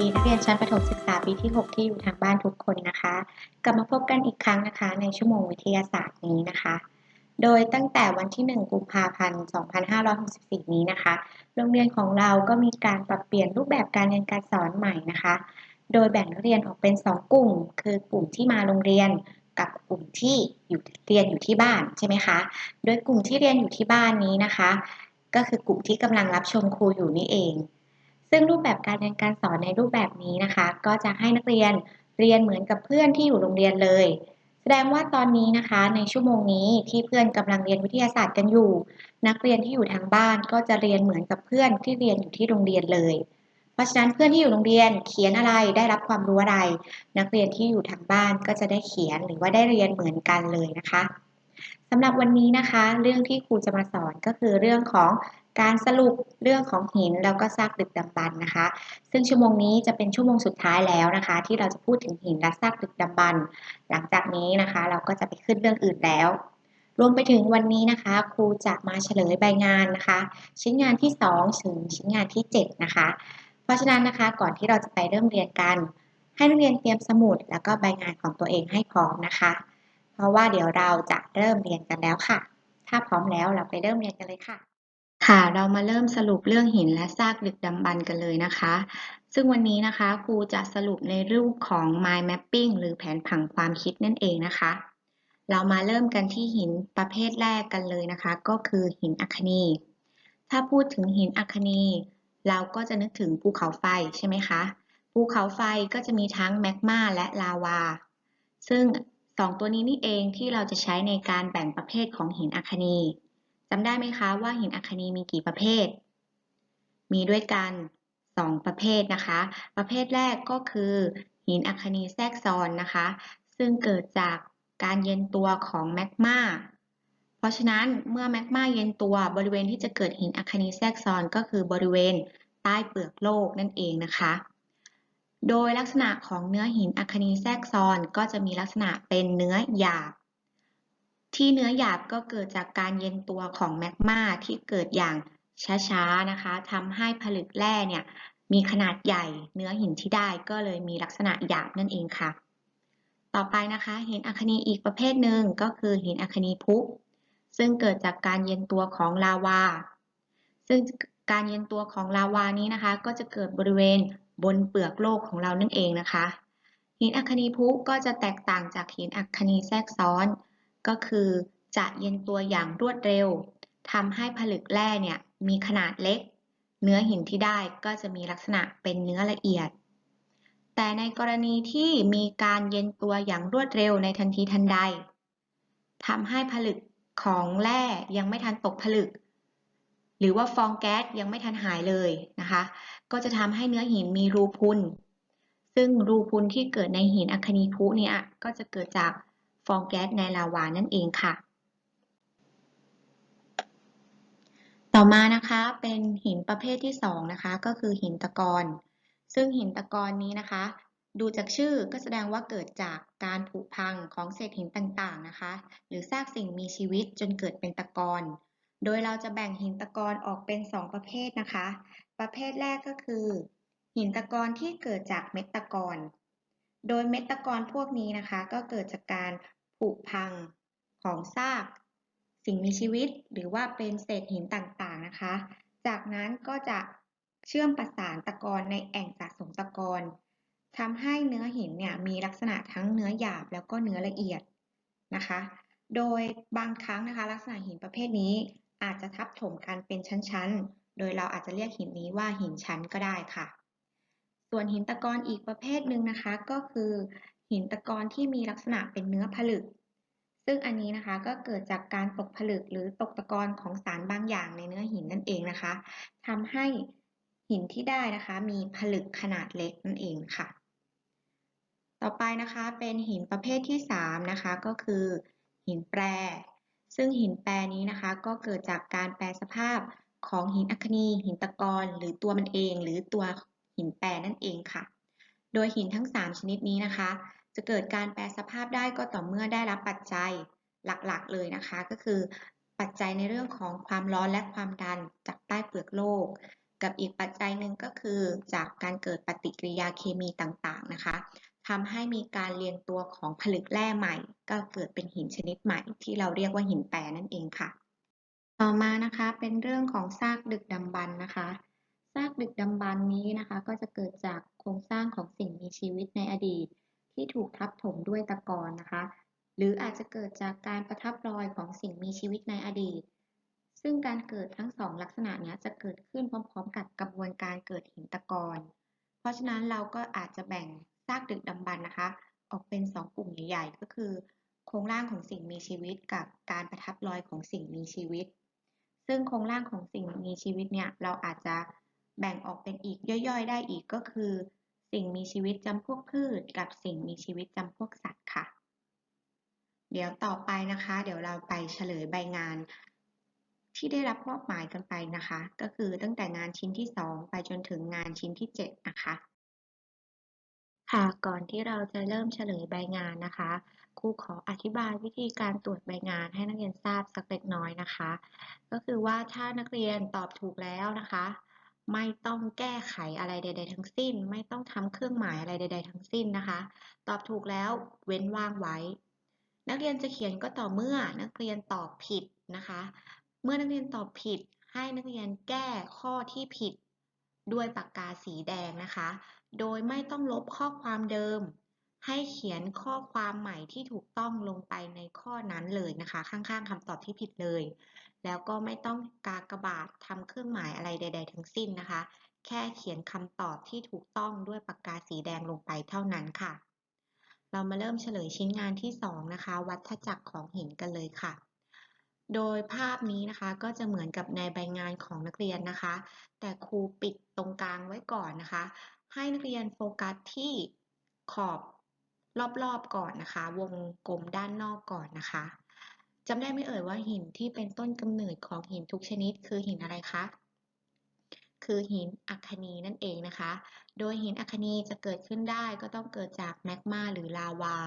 ดีนักเรียนชั้นประถมศึกษาปีที่ 6 ที่อยู่ทางบ้านทุกคนนะคะ กลับมาพบกันอีกครั้งนะคะ ในชั่วโมงวิทยาศาสตร์นี้นะคะ โดยตั้งแต่วันที่ 1 กุมภาพันธ์ 2564 นี้นะคะ โรงเรียนของเราก็มีการปรับเปลี่ยนรูปแบบการเรียนการสอนใหม่นะคะ โดยแบ่งนักเรียนออกเป็น 2 กลุ่ม คือกลุ่มที่มาโรงเรียนกับกลุ่มที่อยู่เรียนอยู่ที่บ้านใช่ไหมคะ โดยกลุ่มที่เรียนอยู่ที่บ้านนี้นะคะ ก็คือกลุ่มที่กำลังรับชมครูอยู่นี่เอง ซึ่งรูปแบบการเรียนการสอนในรูปแบบนี้นะคะ ก็จะให้นักเรียนเรียนเหมือนกับเพื่อนที่อยู่โรงเรียนเลย แสดงว่าตอนนี้นะคะ ในชั่วโมงนี้ที่เพื่อนกำลังเรียนวิทยาศาสตร์กันอยู่ นักเรียนที่อยู่ทางบ้านก็จะเรียนเหมือนกับเพื่อนที่เรียนอยู่ที่โรงเรียนเลย เพราะฉะนั้นเพื่อนที่อยู่โรงเรียนเขียนอะไรได้รับความรู้อะไร นักเรียนที่อยู่ทางบ้านก็จะได้เขียนหรือว่าได้เรียนเหมือนกันเลยนะคะำหรับวันนี้นะคะ เรื่องที่ครูจะมาสอนก็คือเรื่องของการสรุปเรื่องของหินแล้วก็ซากดึกดำบรรพ์นะคะ ซึ่งชั่วโมงนี้จะเป็นชั่วโมงสุดท้ายแล้วนะคะ ที่เราจะพูดถึงหินและซากดึกดำบรรพ์หลังจากนี้นะคะ เราก็จะไปขึ้นเรื่องอื่นแล้ว รวมไปถึงวันนี้นะคะ ครูจะมาเฉลยใบงานนะคะ ชิ้นงานที่ 2 ถึงชิ้นงานที่ 7 นะคะ เพราะฉะนั้นนะคะก่อนที่เราจะไปเริ่มเรียนกัน ให้นักเรียนเตรียมสมุดแล้วก็ใบงานของตัวเองให้พร้อมนะคะ เพราะว่าเดี๋ยวเราจะเริ่มเรียนกันแล้วค่ะ ถ้าพร้อมแล้วเราไปเริ่มเรียนกันเลยค่ะ ค่ะ เรามาเริ่มสรุปเรื่องหินและซากดึกดำบรรพ์กันเลยนะคะ ซึ่งวันนี้นะคะครูจะสรุปในรูปของ mind mapping หรือแผนผังความคิดนั่นเองนะคะ เรามาเริ่มกันที่หินประเภทแรกกันเลยนะคะ ก็คือหินอัคนี ถ้าพูดถึงหินอัคนี เราก็จะนึกถึงภูเขาไฟใช่ไหมคะ ภูเขาไฟก็จะมีทั้งแมกมาและลาวา ซึ่ง สองตัวนี้นี่เองที่เราจะใช้ในการแบ่งประเภทของหินอัคนีจำได้ไหมคะว่าหินอัคนีมีกี่ประเภท มีด้วยกัน 2 ประเภทนะคะ ประเภทแรกก็คือหินอัคนีแทรกซ้อนนะคะ ซึ่งเกิดจากการเย็นตัวของแมกมาเพราะฉะนั้นเมื่อแมกมาเย็นตัวบริเวณที่จะเกิดหินอัคนีแทรกซ้อนก็คือบริเวณใต้เปลือกโลกนั่นเองนะคะ โดยลักษณะของเนื้อหินอัคนีแทรกซ้อนก็จะมีลักษณะเป็นเนื้อหยาบ ที่เนื้อหยาบก็เกิดจากการเย็นตัวของแมกมาที่เกิดอย่างช้าๆนะคะทำให้ผลึกแร่เนี่ยมีขนาดใหญ่เนื้อหินที่ได้ก็เลยมีลักษณะหยาบนั่นเองค่ะ ต่อไปนะคะหินอัคนีอีกประเภทหนึ่งก็คือหินอัคนีพุ ซึ่งเกิดจากการเย็นตัวของลาวา ซึ่งการเย็นตัวของลาวานี้นะคะ ก็จะเกิดบริเวณ บนเปลือกโลกของเรานั่นเองนะคะ หินอัคนีพุก็จะแตกต่างจากหินอัคนีแทรกซ้อน ก็คือจะเย็นตัวอย่างรวดเร็วทำให้ผลึกแร่เนี่ยมีขนาดเล็ก เนื้อหินที่ได้ก็จะมีลักษณะเป็นเนื้อละเอียด แต่ในกรณีที่มีการเย็นตัวอย่างรวดเร็วในทันทีทันใดทำให้ผลึกของแร่ยังไม่ทันตกผลึก หรือว่าฟองแก๊สยังไม่ทันหายเลยนะคะก็จะทำให้เนื้อหินมีรูพุน ซึ่งรูพุนที่เกิดในหินอัคนีพุเนี่ยก็จะเกิดจากฟองแก๊สในลาวานั่นเองค่ะ ต่อมานะคะเป็นหินประเภทที่2นะคะก็คือหินตะกอน ซึ่งหินตะกอนนี้นะคะ ดูจากชื่อก็แสดงว่าเกิดจากการผุพังของเศษหินต่างๆนะคะ หรือซากสิ่งมีชีวิตจนเกิดเป็นตะกอนโดยเราจะแบ่งหินตะกอนออกเป็น 2 ประเภทนะคะ ประเภทแรกก็คือ หินตะกอนที่เกิดจากเม็ดตะกอน โดยเม็ดตะกอนพวกนี้นะคะ ก็เกิดจากการผุพังของซาก สิ่งมีชีวิตหรือว่าเป็นเศษหินต่างๆนะคะ จากนั้นก็จะเชื่อมประสานตะกอนในแอ่งสะสมตะกอนทำให้เนื้อหินเนี่ยมีลักษณะทั้งเนื้อหยาบแล้วก็เนื้อละเอียดนะคะ โดยบางครั้งนะคะ ลักษณะหินประเภทนี้อาจจะทับถมกันเป็นชั้นๆ โดยเราอาจจะเรียกหินนี้ว่าหินชั้นก็ได้ค่ะ ส่วนหินตะกอนอีกประเภทหนึ่งนะคะ ก็คือ หินตะกอนที่มีลักษณะเป็นเนื้อผลึก ซึ่งอันนี้นะคะก็เกิดจากการตกผลึกหรือตกตะกอนของสารบางอย่างในเนื้อหินนั่นเองนะคะทำให้หินที่ได้นะคะมีผลึกขนาดเล็กนั่นเองค่ะ ต่อไปนะคะเป็นหินประเภทที่ 3 นะคะ ก็คือ หินแปร ซึ่งหินแปรนี้นะคะ ก็เกิดจากการแปรสภาพ ของหินอัคนี หินตะกอนหรือตัวมันเอง หรือตัวหินแปรนั่นเองค่ะ โดยหินทั้ง 3 ชนิดนี้นะคะ จะเกิดการแปลสภาพได้ก็ต่อเมื่อได้รับปัจจัยหลักๆ เลยนะคะ ก็คือปัจจัยในเรื่องของความร้อนและความดันจากใต้เปลือกโลก กับอีกปัจจัยหนึ่งก็คือจากการเกิดปฏิกิริยาเคมีต่างๆนะคะทำให้มีการเรียงตัวของผลึกแร่ใหม่ ก็เกิดเป็นหินชนิดใหม่ ที่เราเรียกว่าหินแปรนั่นเองค่ะ ต่อมานะคะเป็นเรื่องของซากดึกดำบรรพ์นะคะ ซากดึกดำบรรพ์นี้นะคะ ก็จะเกิดจากโครงสร้างของสิ่งมีชีวิตในอดีต ที่ถูกทับถมด้วยตะกอนนะคะ หรืออาจจะเกิดจากการประทับรอยของสิ่งมีชีวิตในอดีต ซึ่งการเกิดทั้งสองลักษณะนี้จะเกิดขึ้นพร้อมๆ กับกระบวนการเกิดหินตะกอนเพราะฉะนั้นเราก็อาจจะแบ่งซากดึกดำบรรพ์นะคะ ออกเป็น 2 กลุ่มใหญ่ๆ ก็คือ โครงร่างของสิ่งมีชีวิต กับการประทับรอยของสิ่งมีชีวิต ซึ่งโครงร่างของสิ่งมีชีวิตเนี่ยเราอาจจะแบ่งออกเป็นอีกย่อยๆ ได้อีกก็คือ สิ่งมีชีวิตจำพวกพืช กับสิ่งมีชีวิตจำพวกสัตว์ค่ะ เดี๋ยวต่อไปนะคะ เดี๋ยวเราไปเฉลยใบงาน ที่ได้รับมอบหมายกันไปนะคะ ก็คือตั้งแต่งานชิ้นที่ 2 ไปจนถึงงานชิ้นที่ 7 นะคะ ค่ะ ก่อนที่เราจะเริ่มเฉลยใบงานนะคะ ครูขออธิบายวิธีการตรวจใบงานให้นักเรียนทราบสักเล็กน้อยนะคะ ก็คือว่าถ้านักเรียนตอบถูกแล้วนะคะ ไม่ต้องแก้ไขอะไรใด ๆ ทั้งสิ้น ไม่ต้องทำเครื่องหมายอะไรใด ๆ ทั้งสิ้นนะคะ ตอบถูกแล้วเว้นว่างไว้ นักเรียนจะเขียนก็ต่อเมื่อนักเรียนตอบผิดนะคะ เมื่อนักเรียนตอบผิดให้นักเรียนแก้ข้อที่ผิดด้วยปากกาสีแดงนะคะ โดยไม่ต้องลบข้อความเดิม ให้เขียนข้อความใหม่ที่ถูกต้องลงไปในข้อนั้นเลยนะคะ ข้างๆคำตอบที่ผิดเลย แล้วก็ไม่ต้องกากบาททำเครื่องหมายอะไรใด ๆ ทั้งสิ้นนะคะ แค่เขียนคำตอบที่ถูกต้องด้วยปากกาสีแดงลงไปเท่านั้นค่ะ เรามาเริ่มเฉลยชิ้นงานที่ 2 นะคะ วัฏจักรของหินกันเลยค่ะโดยภาพนี้นะคะก็จะเหมือนกับในใบงานของนักเรียนนะคะ แต่ครูปิดตรงกลางไว้ก่อนนะคะ ให้นักเรียนโฟกัสที่ขอบรอบๆก่อนนะคะ วงกลมด้านนอกก่อนนะคะจำได้ไม่เอ่ยว่าหินที่เป็นต้นกำเนิดของหินทุกชนิดคือหินอะไรคะ คือหินอัคนีนั่นเองนะคะ โดยหินอัคคนีจะเกิดขึ้นได้ก็ต้องเกิดจากแมกมาหรือลาวา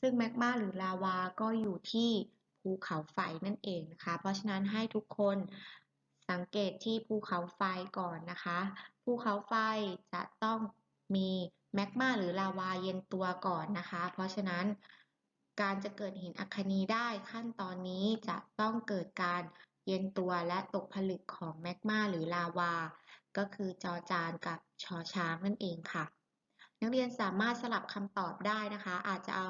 ซึ่งแมกมาหรือลาวาก็อยู่ที่ภูเขาไฟนั่นเองนะคะ เพราะฉะนั้นให้ทุกคนสังเกตที่ภูเขาไฟก่อนนะคะ ภูเขาไฟจะต้องมีแมกมาหรือลาวาเย็นตัวก่อนนะคะ เพราะฉะนั้นการจะเกิดหินอัคนีได้ขั้นตอนนี้จะต้องเกิดการเย็นตัวและตกผลึกของแมกมาหรือลาวา ก็คือจอจานกับชอช้างนั่นเองค่ะ นักเรียนสามารถสลับคำตอบได้นะคะ อาจจะเอา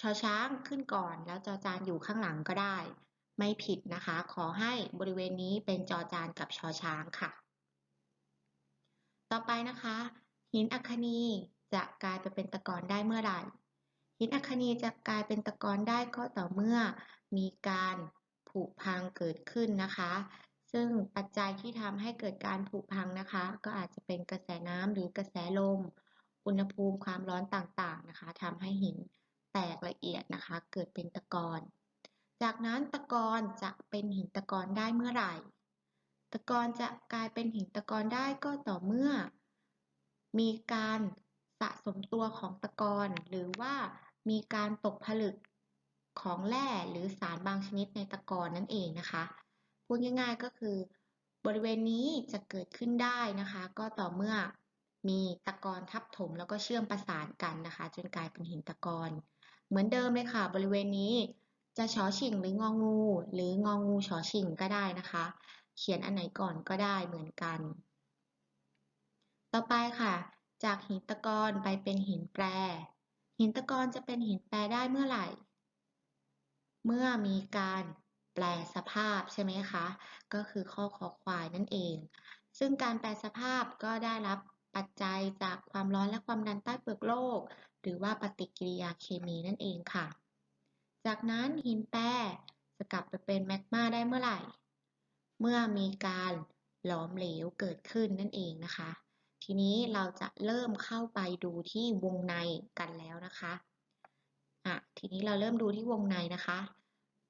ชอช้างขึ้นก่อน แล้วจอจานอยู่ข้างหลังก็ได้ ไม่ผิดนะคะ ขอให้บริเวณนี้เป็นจอจานกับชอช้างค่ะ ต่อไปนะคะ หินอัคคนีจะกลายไปเป็นตะกอนได้เมื่อไหร่ หินอัคคนีจะกลายเป็นตะกอนได้ก็ต่อเมื่อมีการผุพังเกิดขึ้นนะคะ ซึ่งปัจจัยที่ทำให้เกิดการผุพังนะคะ ก็อาจจะเป็นกระแสน้ำหรือกระแสลม อุณหภูมิความร้อนต่างๆนะคะทำให้หินแตกละเอียดนะคะ เกิดเป็นตะกอนจากนั้นตะกอนจะเป็นหินตะกอนได้เมื่อไหร่ ตะกอนจะกลายเป็นหินตะกอนได้ก็ต่อเมื่อ มีการสะสมตัวของตะกอนหรือว่ามีการตกผลึกของแร่หรือสารบางชนิดในตะกอนนั่นเองนะคะ พูดง่ายๆก็คือบริเวณนี้จะเกิดขึ้นได้นะคะ ก็ต่อเมื่อมีตะกอนทับถมแล้วก็เชื่อมประสานกันนะคะ จนกลายเป็นหินตะกอนเหมือนเดิมเลยค่ะ บริเวณนี้จะชอชิงหรืององู หรืององูชอชิงก็ได้นะคะ เขียนอันไหนก่อนก็ได้เหมือนกัน ต่อไปค่ะ จากหินตะกอนไปเป็นหินแปร หินตะกอนจะเป็นหินแปรได้เมื่อไหร่ เมื่อมีการแปลสภาพใช่ไหมคะ ก็คือข้อขอควายนั่นเอง ซึ่งการแปลสภาพก็ได้รับปัจจัยจากความร้อนและความดันใต้เปลือกโลก หรือว่าปฏิกิริยาเคมีนั่นเองค่ะ จากนั้นหินแปรจะกลับไปเป็นแมกมาได้เมื่อไหร่ เมื่อมีการหลอมเหลวเกิดขึ้นนั่นเองนะคะ ทีนี้เราจะเริ่มเข้าไปดูที่วงในกันแล้วนะคะอะทีนี้เราเริ่มดูที่วงในนะคะ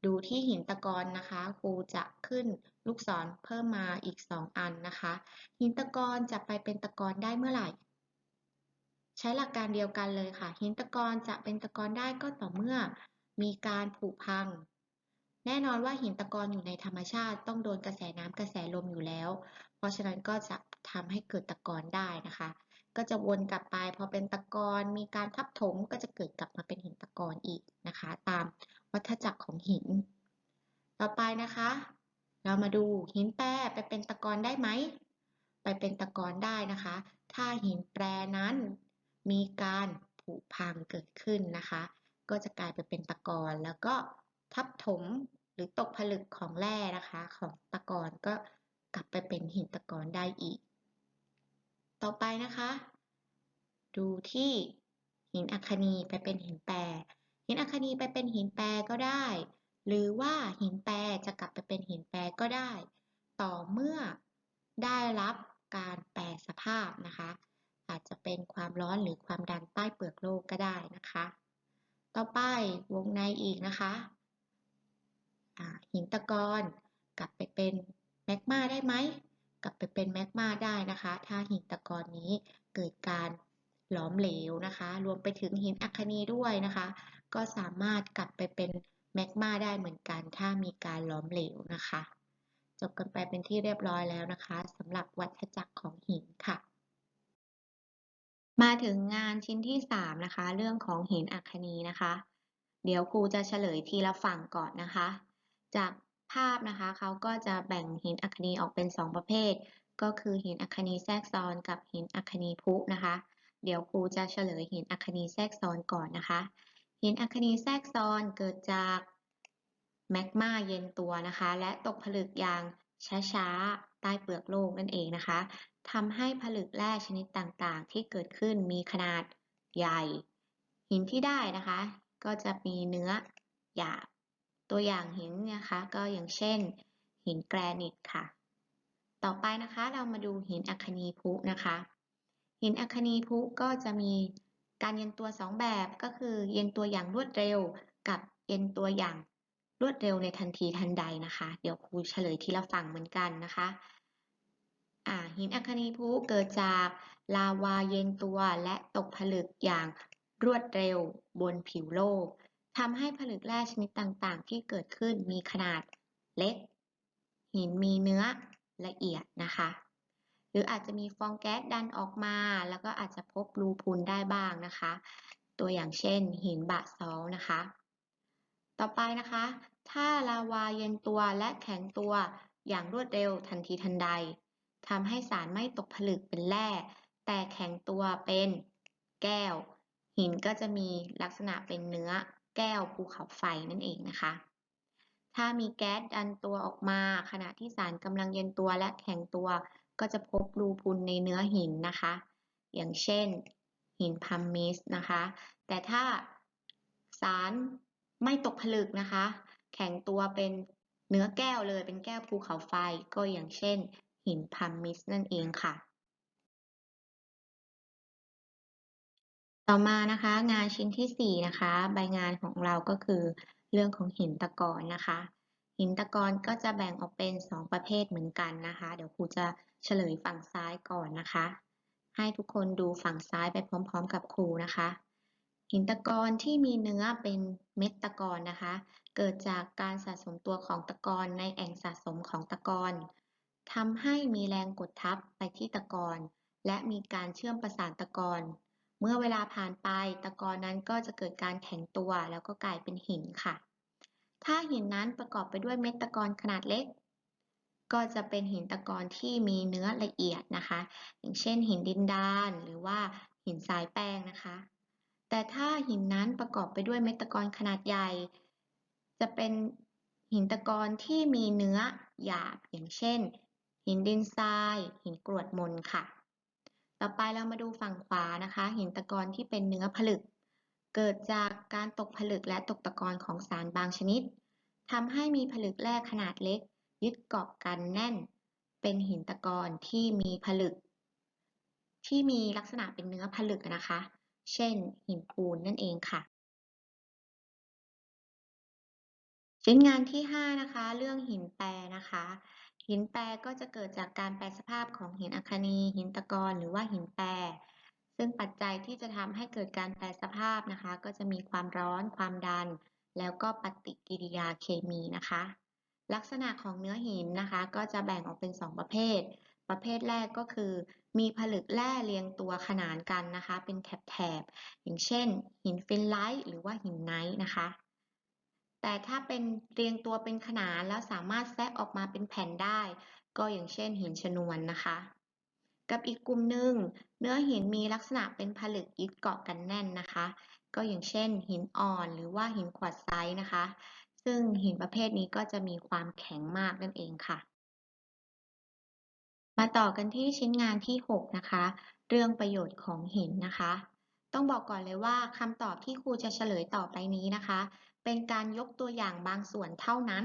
ดูที่หินตะกอนนะคะครูจะขึ้นลูกศรเพิ่มมาอีก 2 อันนะคะ หินตะกอนจะไปเป็นตะกอนได้เมื่อไหร่ ใช้หลักการเดียวกันเลยค่ะ หินตะกอนจะเป็นตะกอนได้ก็ต่อเมื่อ มีการผุพัง แน่นอนว่าหินตะกอนอยู่ในธรรมชาติต้องโดนกระแสน้ำกระแสลมอยู่แล้ว เพราะฉะนั้นก็จะทำให้เกิดตะกอนได้นะคะ ก็จะวนกลับไปพอเป็นตะกอนมีการทับถมก็จะเกิดกลับมาเป็นหินตะกอนอีกนะคะ ตามวัฏจักรของหิน ต่อไปนะคะ เรามาดูหินแปรไปเป็นตะกอนได้ไหมไปเป็นตะกอนได้นะคะ ถ้าหินแปรนั้นมีการผุพังเกิดขึ้นนะคะ ก็จะกลายไปเป็นตะกอนแล้วก็ทับถม หรือตกผลึกของแร่นะคะ ของตะกอนก็กลับไปเป็นหินตะกอนได้อีก ต่อไปนะคะ ดูที่หินอัคคนีไปเป็นหินแปร หินอัคคนีไปเป็นหินแปรก็ได้ หรือว่าหินแปรจะกลับไปเป็นหินแปรก็ได้ ต่อเมื่อได้รับการแปรสภาพนะคะ อาจจะเป็นความร้อนหรือความดันใต้เปลือกโลกก็ได้นะคะ ต่อไปวงในอีกนะคะ หินตะกอนกลับไปเป็นแมกมาได้ไหม กลับไปเป็นแมกมาได้นะคะ ถ้าหินตะกอนนี้เกิดการหลอมเหลวนะคะ รวมไปถึงหินอัคนีด้วยนะคะ ก็สามารถกลับไปเป็นแมกมาได้เหมือนกัน ถ้ามีการหลอมเหลวนะคะ จบกันไปเป็นที่เรียบร้อยแล้วนะคะสำหรับวัฏจักรของหินค่ะ มาถึงงานชิ้นที่ 3 นะคะ เรื่องของหินอัคนีนะคะ เดี๋ยวครูจะเฉลยทีละฝั่งก่อนนะคะ จากภาพนะคะเขาก็จะแบ่งหินอัคนีออกเป็น 2 ประเภท ก็คือหินอัคนีแทรกซ้อนกับหินอัคนีพุนะคะ เดี๋ยวครูจะเฉลยหินอัคนีแทรกซ้อนก่อนนะคะ หินอัคคนีแทรกซ้อนเกิดจากแมกมาเย็นตัวนะคะ และตกผลึกอย่างช้าๆใต้เปลือกโลกนั่นเองนะคะทำให้ผลึกแร่ชนิดต่างๆ ที่เกิดขึ้นมีขนาดใหญ่ หินที่ได้นะคะ ก็จะมีเนื้อหยาบ ตัวอย่างหินนะคะก็อย่างเช่น หินแกรนิตค่ะ ต่อไปนะคะเรามาดูหินอัคนีพุนะคะ หินอัคนีพุก็จะมีการเย็นตัว 2 แบบก็คือเย็นตัวอย่างรวดเร็ว กับเย็นตัวอย่างรวดเร็วในทันทีทันใดนะคะ เดี๋ยวครูเฉลยทีละฝั่งเหมือนกันนะคะหินอัคคนีพุเกิดจากลาวาเย็นตัวและตกผลึกอย่างรวดเร็วบนผิวโลก ทำให้ผลึกแร่ชนิดต่างๆ ที่เกิดขึ้นมีขนาดเล็ก หินมีเนื้อละเอียดนะคะ หรืออาจจะมีฟองแก๊สดันออกมา แล้วก็อาจจะพบรูพุนได้บ้างนะคะ ตัวอย่างเช่น หินบะซอลนะคะ ต่อไปนะคะ ถ้าลาวาเย็นตัวและแข็งตัวอย่างรวดเร็วทันทีทันใดทำให้สารไม่ตกผลึกเป็นแร่ แต่แข็งตัวเป็นแก้ว หินก็จะมีลักษณะเป็นเนื้อ แก้วภูเขาไฟนั่นเองนะคะ ถ้ามีแก๊สดันตัวออกมา ขณะที่สารกำลังเย็นตัวและแข็งตัว ก็จะพบรูพุนในเนื้อหินนะคะ อย่างเช่นหินพัมมิสนะคะ แต่ถ้าสารไม่ตกผลึกนะคะ แข็งตัวเป็นเนื้อแก้วเลยเป็นแก้วภูเขาไฟ ก็อย่างเช่น หินพัมมิสนั่นเองค่ะ ต่อมานะคะ งานชิ้นที่ 4 นะคะ ใบงานของเราก็คือ เรื่องของหินตะกอนนะคะ หินตะกอนก็จะแบ่งออกเป็น 2 ประเภทเหมือนกันนะคะ เดี๋ยวครูจะเฉลยฝั่งซ้ายก่อนนะคะ ให้ทุกคนดูฝั่งซ้ายไปพร้อม ๆ กับครูนะคะ หินตะกอนที่มีเนื้อเป็นเม็ดตะกอนนะคะ เกิดจากการสะสมตัวของตะกอนในแอ่งสะสมของตะกอนทำให้มีแรงกดทับไปที่ตะกอนและมีการเชื่อมประสานตะกอน เมื่อเวลาผ่านไปตะกอนนั้นก็จะเกิดการแข็งตัวแล้วก็กลายเป็นหินค่ะ ถ้าหินนั้นประกอบไปด้วยเม็ดตะกอนขนาดเล็ก ก็จะเป็นหินตะกอนที่มีเนื้อละเอียดนะคะ อย่างเช่น หินดินดานหรือว่าหินทรายแป้งนะคะ แต่ถ้าหินนั้นประกอบไปด้วยเม็ดตะกอนขนาดใหญ่ จะเป็นหินตะกอนที่มีเนื้อหยาบอย่างเช่น หินดินทราย หินกรวดมนค่ะ ต่อไปเรามาดูฝั่งขวานะคะ หินตะกอนที่เป็นเนื้อผลึก เกิดจากการตกผลึกและตกตะกอนของสารบางชนิดทำให้มีผลึกแร่ขนาดเล็ก ยึดเกาะกันแน่น เป็นหินตะกอนที่มีผลึก ที่มีลักษณะเป็นเนื้อผลึกนะคะ เช่น หินปูนนั่นเองค่ะชิ้นงานที่ 5 นะคะ เรื่องหินแปรนะคะ หินแปรก็จะเกิดจากการแปรสภาพของหินอัคนี หินตะกอนหรือว่าหินแปร ซึ่งปัจจัยที่จะทำให้เกิดการแปรสภาพนะคะ ก็จะมีความร้อน ความดัน แล้วก็ปฏิกิริยาเคมีนะคะ ลักษณะของเนื้อหินนะคะ ก็จะแบ่งออกเป็น 2 ประเภท ประเภทแรกก็คือ มีผลึกแร่เรียงตัวขนานกันนะคะ เป็นแถบๆอย่างเช่น หินฟินไลท์หรือว่าหินไนท์นะคะ แต่ถ้าเป็นเรียงตัวเป็นขนานแล้วสามารถแทะออกมาเป็นแผ่นได้ ก็อย่างเช่นหินชนวนนะคะ กับอีกกลุ่มหนึ่งเนื้อหินมีลักษณะเป็นผลึกยึดเกาะกันแน่นนะคะ ก็อย่างเช่น หินอ่อนหรือว่าหินควอตไซต์นะคะ ซึ่งหินประเภทนี้ก็จะมีความแข็งมากนั่นเองค่ะ มาต่อกันที่ชิ้นงานที่ 6 นะคะ เรื่องประโยชน์ของหินนะคะ ต้องบอกก่อนเลยว่าคำตอบที่ครูจะเฉลยต่อไปนี้นะคะ เป็นการยกตัวอย่างบางส่วนเท่านั้น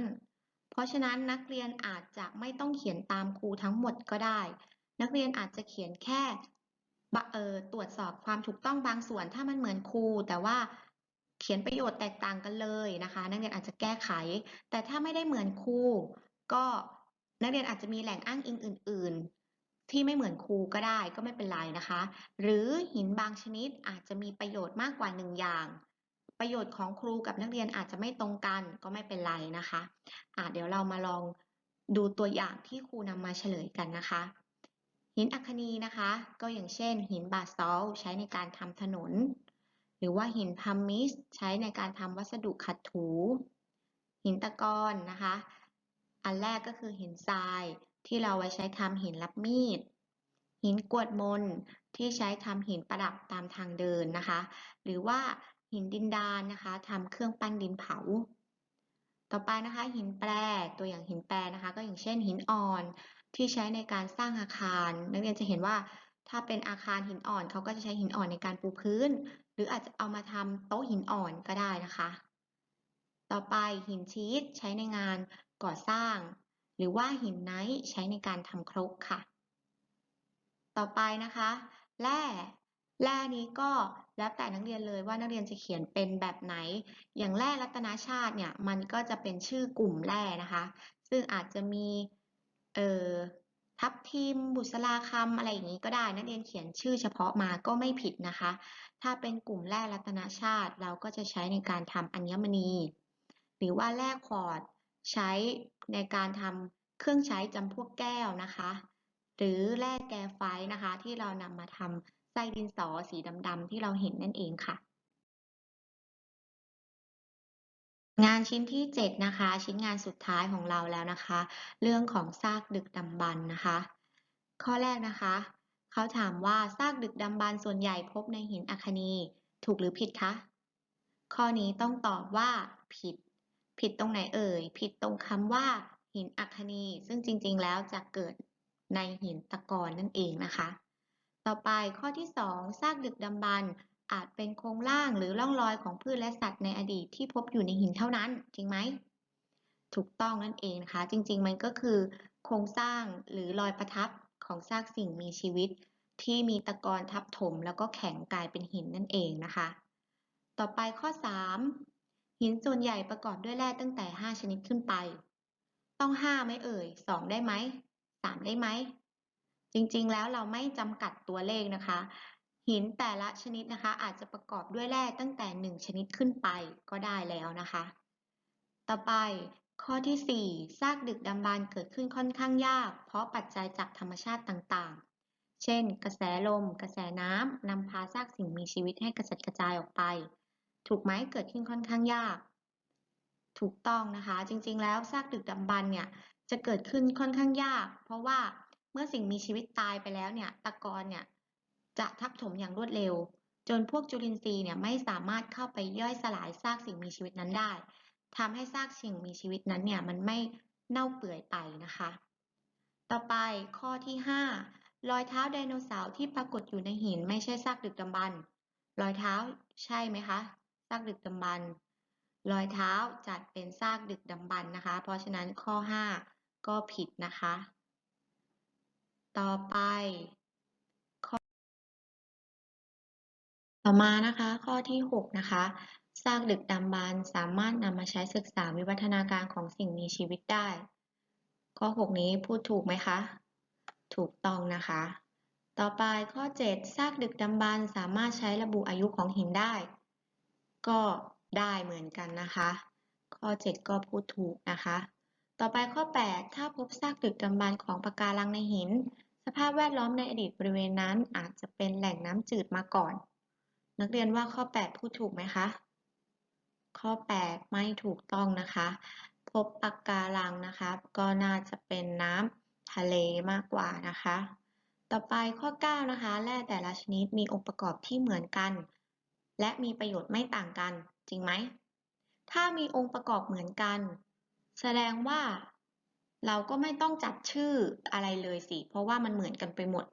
เพราะฉะนั้นนักเรียนอาจจะไม่ต้องเขียนตามครูทั้งหมดก็ได้ นักเรียนอาจจะเขียนแค่เออตรวจสอบความถูกต้องบางส่วนถ้ามันเหมือนครู แต่ว่าเขียนประโยชน์แตกต่างกันเลยนะคะ นักเรียนอาจจะแก้ไข แต่ถ้าไม่ได้เหมือนครูก็นักเรียนอาจจะมีแหล่งอ้างอิงอื่น ๆ ที่ไม่เหมือนครูก็ได้ก็ไม่เป็นไรนะคะ หรือหินบางชนิดอาจจะมีประโยชน์มากกว่าหนึ่งอย่าง ประโยชน์ของครูกับนักเรียนอาจจะไม่ตรงกันก็ไม่เป็นไรนะคะะเดี๋ยวเรามาลองดูตัวอย่างที่ครูนำมาเฉลยกันนะคะ หินอัคนีนะคะ ก็อย่างเช่น หินบาซอลใช้ในการทำถนน หรือว่าหินพัมมิสใช้ในการทำวัสดุขัดถู หินตะกอนนะคะ อันแรกก็คือหินทรายที่เราไว้ใช้ทำหินรับมีด หินกวดมนที่ใช้ทำหินประดับตามทางเดินนะคะ หรือว่า หินดินดานนะคะทำเครื่องปั้นดินเผา ต่อไปนะคะหินแปรตัวอย่างหินแปรนะคะ ก็อย่างเช่นหินอ่อนที่ใช้ในการสร้างอาคาร นักเรียนจะเห็นว่าถ้าเป็นอาคารหินอ่อนเขาก็จะใช้หินอ่อนในการปูพื้น หรืออาจจะเอามาทำโต๊ะหินอ่อนก็ได้นะคะ ต่อไปหินชีสใช้ในงานก่อสร้าง หรือว่าหินไนท์ใช้ในการทำครกค่ะ ต่อไปนะคะแร่แร่นี้ก็ แล้วแต่นักเรียนเลยว่านักเรียนจะเขียนเป็นแบบไหน อย่างแร่รัตนาชาติเนี่ยมันก็จะเป็นชื่อกลุ่มแร่นะคะ ซึ่งอาจจะมีเอ่อทับทิมบุษราคำอะไรอย่างนี้ก็ได้นักเรียนเขียนชื่อเฉพาะมาก็ไม่ผิดนะคะ ถ้าเป็นกลุ่มแร่รัตนาชาติเราก็จะใช้ในการทำอัญมณี หรือว่าแร่คอร์ดใช้ในการทำเครื่องใช้จำพวกแก้วนะคะ หรือแร่แกไฟนะคะ ที่เรานำมาทำ ไส้ดินสอสีดำ ๆ ที่เราเห็นนั่นเองค่ะ งานชิ้นที่ 7 นะคะ ชิ้นงานสุดท้ายของเราแล้วนะคะ เรื่องของซากดึกดำบรรพ์นะคะ ข้อแรกนะคะ เขาถามว่าซากดึกดำบรรส่วนใหญ่พบในหินอัคนีถูกหรือผิดคะ ข้อนี้ต้องตอบว่าผิด ผิดตรงไหนเอ่ย ผิดตรงคำว่า หินอัคนีซึ่งจริงๆ แล้วจะเกิดในหินตะกอนนั่นเองนะคะ ต่อไปข้อที่ 2 ซากดึกดำบรรพ์อาจเป็นโครงร่างหรือร่องรอยของพืชและสัตว์ในอดีตที่พบอยู่ในหินเท่านั้น จริงไหม ถูกต้องนั่นเองนะคะ จริง ๆ มันก็คือ โครงสร้างหรือรอยประทับของซากสิ่งมีชีวิต ที่มีตะกอนทับถมแล้วก็แข็งกลายเป็นหินนั่นเองนะคะ ต่อไปข้อ 3 หินส่วนใหญ่ประกอบด้วยแร่ตั้งแต่ 5 ชนิดขึ้นไป ต้อง 5 ไหมเอ่ย 2 ได้ไหม 3 ได้ไหม จริงๆ แล้วเราไม่จำกัดตัวเลขนะคะ หินแต่ละชนิดนะคะ อาจจะประกอบด้วยแร่ตั้งแต่ 1 ชนิดขึ้นไปก็ได้แล้วนะคะ ต่อไปข้อที่ 4 ซากดึกดำบรรพ์เกิดขึ้นค่อนข้างยาก เพราะปัจจัยจากธรรมชาติต่างๆ เช่น กระแสลม กระแสน้ำนำพาซากสิ่งมีชีวิตให้กระจัดกระจายออกไป ถูกไหมเกิดขึ้นค่อนข้างยาก ถูกต้องนะคะ จริงๆ แล้วซากดึกดำบรรเนี่ยจะเกิดขึ้นค่อนข้างยาก เพราะว่า เมื่อสิ่งมีชีวิตตายไปแล้วเนี่ยตะกอนเนี่ยจะทับถมอย่างรวดเร็ว จนพวกจุลินทรีย์เนี่ยไม่สามารถเข้าไปย่อยสลายซากสิ่งมีชีวิตนั้นได้ทำให้ซากสิ่งมีชีวิตนั้นเนี่ยมันไม่เน่าเปื่อยไปนะคะ ต่อไปข้อที่ 5 รอยเท้าไดโนเสาร์ที่ปรากฏอยู่ในหินไม่ใช่ซากดึกดำบรรพ์รอยเท้าใช่ไหมคะซากดึกดำบรรพ์รอยเท้าจัดเป็นซากดึกดำบรรพ์นะคะ เพราะฉะนั้นข้อ 5 ก็ผิดนะคะ ต่อไป ข้อ ต่อมานะคะ ข้อที่ 6 นะคะซากดึกดำบรรพ์สามารถนำมาใช้ศึกษาวิวัฒนาการของสิ่งมีชีวิตได้ ข้อ 6 นี้พูดถูกไหมคะ ถูกต้องนะคะ ต่อไปข้อ 7 ซากดึกดำบรรพ์สามารถใช้ระบุอายุของหินได้ ก็ได้เหมือนกันนะคะ ข้อ 7 ก็พูดถูกนะคะ ต่อไปข้อ 8 ถ้าพบซากดึกดำบรรพ์ของปะการังในหิน สภาพแวดล้อมในอดีตบริเวณนั้นอาจจะเป็นแหล่งน้ำจืดมาก่อน นักเรียนว่าข้อ 8 พูดถูกไหมคะ ข้อ 8 ไม่ถูกต้องนะคะ พบปะการังนะคะ ก็น่าจะเป็นน้ำทะเลมากกว่านะคะ ต่อไปข้อ 9 นะคะ แร่แต่ละชนิดมีองค์ประกอบที่เหมือนกัน และมีประโยชน์ไม่ต่างกัน จริงไหม ถ้ามีองค์ประกอบเหมือนกัน แสดงว่า เราก็ไม่ต้องจัดชื่ออะไรเลยสิ เพราะว่ามันเหมือนกันไปหมด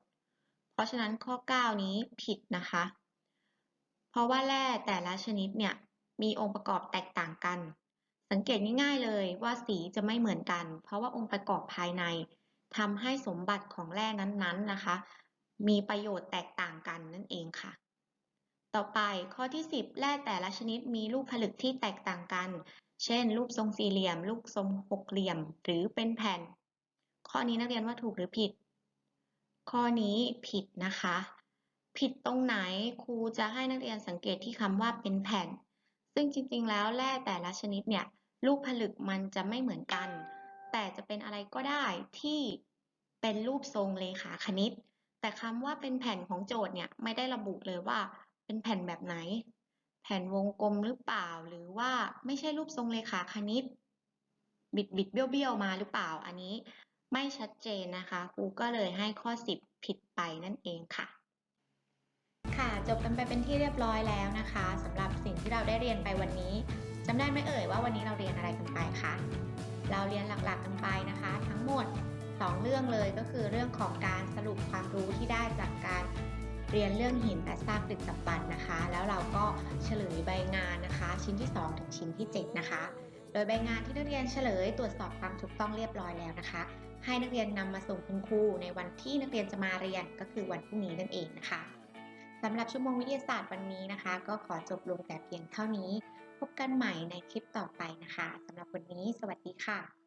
เพราะฉะนั้นข้อ 9 นี้ผิดนะคะ เพราะว่าแร่แต่ละชนิดเนี่ยมีองค์ประกอบแตกต่างกัน สังเกตง่ายๆเลยว่าสีจะไม่เหมือนกัน เพราะว่าองค์ประกอบภายในทำให้สมบัติของแร่นั้นๆนะคะ มีประโยชน์แตกต่างกันนั่นเองค่ะ ต่อไปข้อที่ 10 แร่แต่ละชนิดมีรูปผลึกที่แตกต่างกัน เช่น รูปทรงสี่เหลี่ยม รูปทรงหกเหลี่ยม หรือเป็นแผ่น ข้อนี้นักเรียนว่าถูกหรือผิด ข้อนี้ผิดนะคะ ผิดตรงไหนครูจะให้นักเรียนสังเกตที่คำว่าเป็นแผ่น ซึ่งจริงๆ แล้วแร่แต่ละชนิดเนี่ยรูปผลึกมันจะไม่เหมือนกัน แต่จะเป็นอะไรก็ได้ที่เป็นรูปทรงเลขาคณิต แต่คำว่าเป็นแผ่นของโจทย์เนี่ยไม่ได้ระบุเลยว่า เป็นแผ่นแบบไหน แผ่นวงกลมหรือเปล่า หรือว่าไม่ใช่รูปทรงเลขาคณิต บิดบิดเบี้ยวเบี้ยวมาหรือเปล่า อันนี้ไม่ชัดเจนนะคะครูก็เลยให้ข้อ 10 ผิดไปนั่นเองค่ะ ค่ะจบกันไปเป็นที่เรียบร้อยแล้วนะคะสำหรับสิ่งที่เราได้เรียนไปวันนี้จำได้ไหมเอ่ยว่าวันนี้เราเรียนอะไรกันไปคะเราเรียนหลักๆกันไปนะคะ ทั้งหมด 2 เรื่องเลยก็คือเรื่องของการสรุปความรู้ที่ได้จากการ เรียนเรื่องหินและซากดึกดำบรรพ์นะคะ แล้วเราก็เฉลยใบงานนะคะ ชิ้นที่ 2 ถึงชิ้นที่ 7 นะคะ โดยใบงานที่นักเรียนเฉลยตรวจสอบความถูกต้องเรียบร้อยแล้วนะคะ ให้นักเรียนนำมาส่งคุณครูในวันที่นักเรียนจะมาเรียนก็คือวันพรุ่งนี้นั่นเองนะคะสำหรับชั่วโมงวิทยาศาสตร์วันนี้นะคะ ก็ขอจบลงแต่เพียงเท่านี้ พบกันใหม่ในคลิปต่อไปนะคะสำหรับวันนี้ สวัสดีค่ะ